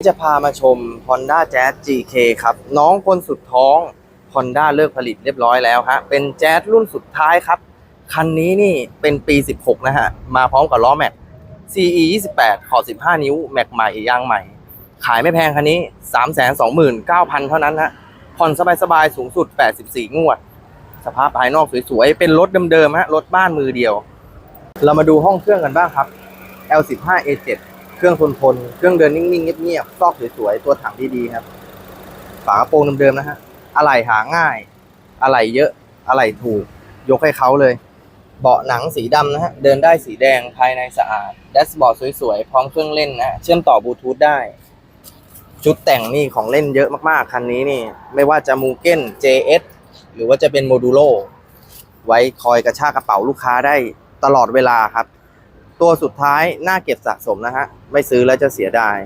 จะพามาชม Honda Jazz GK ครับ น้องคนสุดท้อง Honda เลิกผลิตเรียบร้อยแล้วฮะ เป็น Jazz รุ่นสุดท้ายครับ คันนี้นี่เป็นปี 16 นะฮะ มาพร้อมกับล้อแม็ก CE 28 ขอบ 15 นิ้ว แม็กใหม่ยางใหม่ ขายไม่แพงคันนี้ 329,000 เท่านั้นฮะ ผ่อนสบายๆ สูงสุด 84 งวด สภาพภายนอกสวยๆ เป็นรถเดิมๆฮะ รถบ้านมือเดียว เรามาดูห้องเครื่องกันบ้างครับ L15 A7 เครื่องทนทนเครื่องเดินนิ่งๆเงียบๆซอกสวยๆตัวถังดีๆครับ ฝากระโปรงเดิมๆนะฮะอะไหล่หาง่าย อะไหล่เยอะ อะไหล่ถูก ยกให้เขาเลย เบาะหนังสีดำนะฮะเดินได้สีแดงภายในสะอาดแดชบอร์ดสวยๆ พร้อมเครื่องเล่นนะฮะเชื่อมต่อบลูทูธได้ ชุดแต่งนี่ของเล่นเยอะมากๆ คันนี้นี่ ไม่ว่าจะมูเก้น JS หรือว่าจะเป็นโมดูโลไว้คอยกระชากกระเป๋าลูกค้าได้ตลอดเวลาครับ ตัวสุดท้ายน่าเก็บสะสมนะฮะ ไม่ซื้อแล้วจะเสียดาย